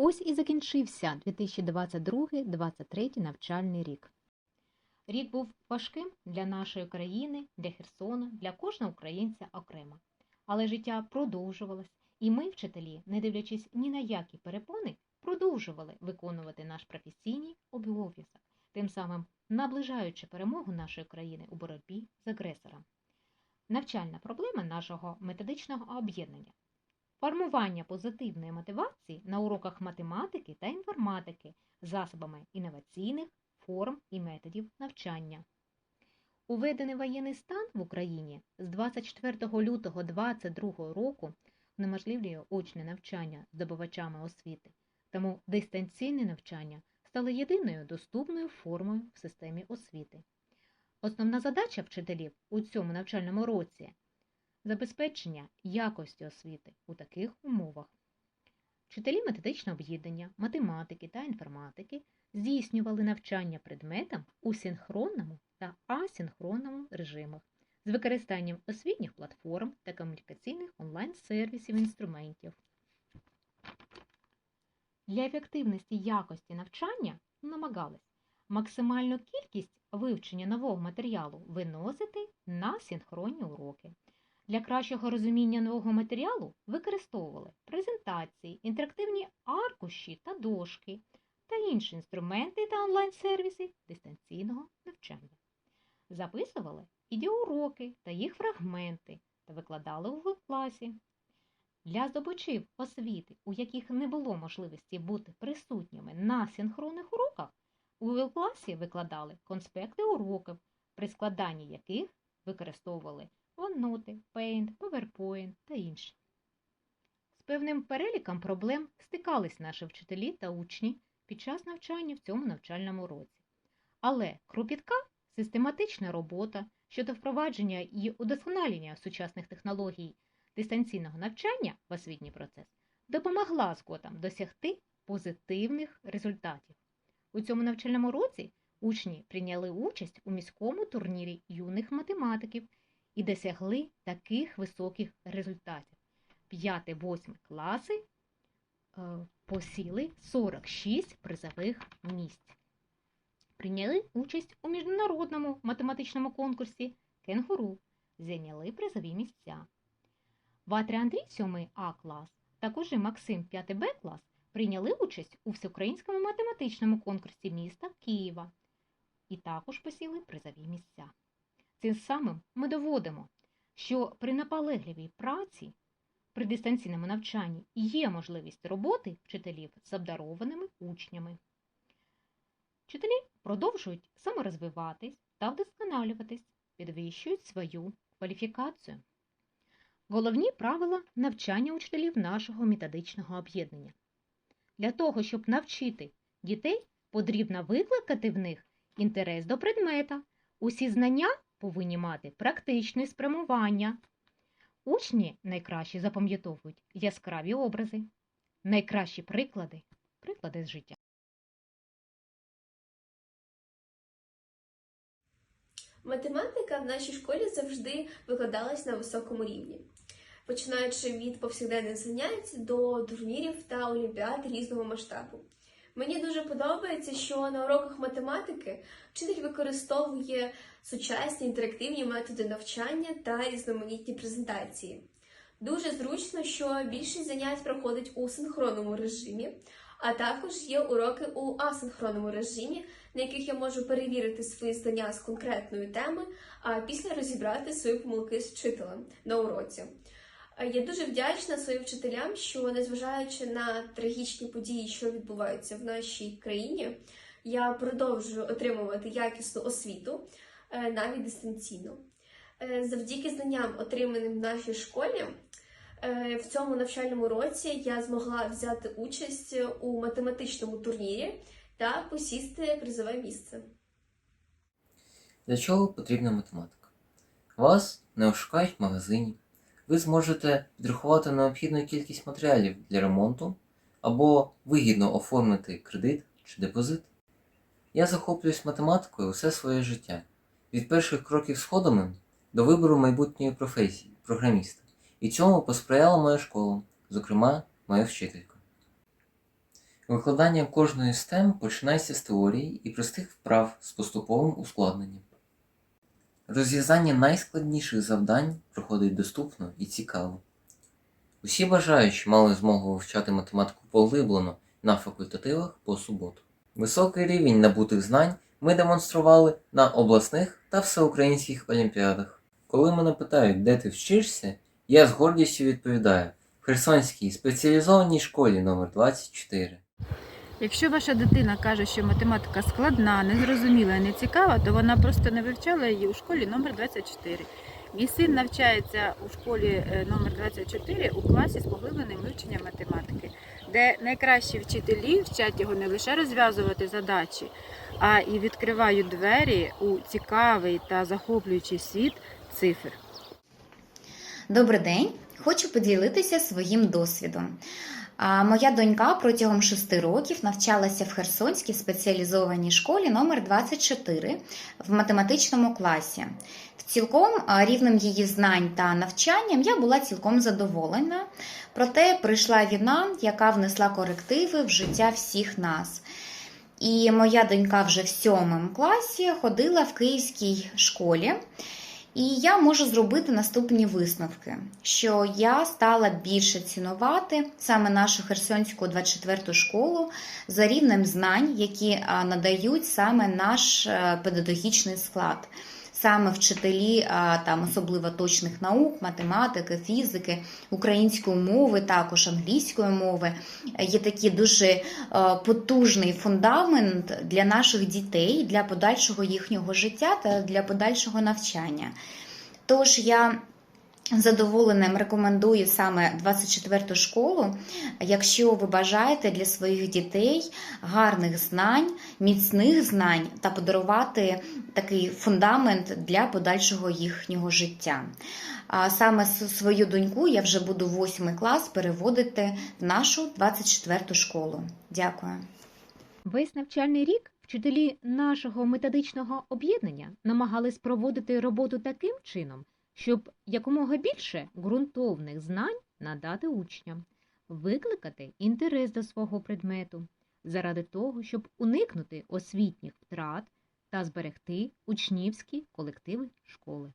Ось і закінчився 2022-2023 навчальний рік. Рік був важким для нашої країни, для Херсона, для кожного українця окремо. Але життя продовжувалось, і ми, вчителі, не дивлячись ні на які перепони, продовжували виконувати наш професійний обов'язок, тим самим наближаючи перемогу нашої країни у боротьбі з агресором. Навчальна проблема нашого методичного об'єднання формування позитивної мотивації на уроках математики та інформатики засобами інноваційних форм і методів навчання. Уведений воєнний стан в Україні з 24 лютого 2022 року унеможливлює очне навчання здобувачами освіти, тому дистанційне навчання стало єдиною доступною формою в системі освіти. Основна задача вчителів у цьому навчальному році забезпечення якості освіти у таких умовах. Вчителі методичного об'єднання, математики та інформатики здійснювали навчання предметам у синхронному та асинхронному режимах з використанням освітніх платформ та комунікаційних онлайн-сервісів інструментів. Для ефективності якості навчання намагались максимальну кількість вивчення нового матеріалу виносити на синхронні уроки. Для кращого розуміння нового матеріалу використовували презентації, інтерактивні аркуші та дошки та інші інструменти та онлайн-сервіси дистанційного навчання. Записували відеоуроки та їх фрагменти та викладали у класі. Для здобувачів освіти, у яких не було можливості бути присутніми на синхронних уроках, у класі викладали конспекти уроків, при складанні яких використовували OneNote, Paint, PowerPoint та інші. З певним переліком проблем стикались наші вчителі та учні під час навчання в цьому навчальному році. Але кропітка систематична робота щодо впровадження і удосконалення сучасних технологій дистанційного навчання в освітній процес допомогла згодом досягти позитивних результатів. У цьому навчальному році учні прийняли участь у міському турнірі юних математиків і досягли таких високих результатів. 5-8 класи е, посіли 46 призових місць. Прийняли участь у міжнародному математичному конкурсі Кенгуру, зайняли призові місця. Ватрі Андрій 7 А клас, також і Максим 5 Б клас прийняли участь у всеукраїнському математичному конкурсі міста Києва і також посіли призові місця. Цим самим ми доводимо, що при наполегливій праці при дистанційному навчанні є можливість роботи вчителів з обдарованими учнями. Вчителі продовжують саморозвиватись та вдосконалюватись, підвищують свою кваліфікацію. Головні правила навчання учителів нашого методичного об'єднання. Для того, щоб навчити дітей, потрібно викликати в них інтерес до предмета. Усі знання повинні мати практичне спрямування. Учні найкраще запам'ятовують яскраві образи, найкращі приклади приклади з життя. Математика в нашій школі завжди викладалась на високому рівні, починаючи від повсякденних занять до турнірів та олімпіад різного масштабу. Мені дуже подобається, що на уроках математики вчитель використовує сучасні інтерактивні методи навчання та різноманітні презентації. Дуже зручно, що більшість занять проходить у синхронному режимі, а також є уроки у асинхронному режимі, на яких я можу перевірити свої знання з конкретної теми, а після розібрати свої помилки з вчителем на уроці. Я дуже вдячна своїм вчителям, що незважаючи на трагічні події, що відбуваються в нашій країні, я продовжую отримувати якісну освіту е, навіть дистанційно. Е, Завдяки знанням, отриманим в нашій школі, е, в цьому навчальному році я змогла взяти участь у математичному турнірі та посісти призове місце. Для чого потрібна математика? Вас не ошукають в магазині. Ви зможете підрахувати необхідну кількість матеріалів для ремонту або вигідно оформити кредит чи депозит. Я захоплююсь математикою усе своє життя, від перших кроків сходами до вибору майбутньої професії програміста. І цьому посприяла моя школа, зокрема моя вчителька. Викладання кожної з тем починається з теорії і простих вправ з поступовим ускладненням. Розв'язання найскладніших завдань проходить доступно і цікаво. Усі бажаючі мали змогу вивчати математику поглиблено на факультативах по суботу. Високий рівень набутих знань ми демонстрували на обласних та всеукраїнських олімпіадах. Коли мене питають, де ти вчишся, я з гордістю відповідаю в Херсонській спеціалізованій школі номер 24 Якщо ваша дитина каже, що математика складна, незрозуміла і не цікава, то вона просто не вивчала її у школі номер 24. Мій син навчається у школі е, номер 24 у класі з поглибленим вивченням математики, де найкращі вчителі вчать його не лише розв'язувати задачі, а і відкривають двері у цікавий та захоплюючий світ цифр. Добрий день! Хочу поділитися своїм досвідом. А, Моя донька протягом шести років навчалася в Херсонській спеціалізованій школі номер 24 в математичному класі. В цілком рівнем її знань та навчанням я була цілком задоволена. Проте прийшла війна, яка внесла корективи в життя всіх нас. І моя донька вже в сьомому класі ходила в київській школі. І я можу зробити наступні висновки, що я стала більше цінувати саме нашу Херсонську 24 школу за рівнем знань, які надають саме наш е, педагогічний склад. Саме вчителі, там особливо точних наук, математики, фізики, української мови, також англійської мови, є такий дуже е, потужний фундамент для наших дітей, для подальшого їхнього життя та для подальшого навчання. Тож я задоволенням рекомендую саме 24 школу, якщо ви бажаєте для своїх дітей гарних знань, міцних знань та подарувати такий фундамент для подальшого їхнього життя. А саме свою доньку я вже буду 8 клас переводити в нашу 24 школу. Дякую. Весь навчальний рік вчителі нашого методичного об'єднання намагались проводити роботу таким чином, щоб якомога більше ґрунтовних знань надати учням, викликати інтерес до свого предмету, заради того, щоб уникнути освітніх втрат та зберегти учнівські колективи школи.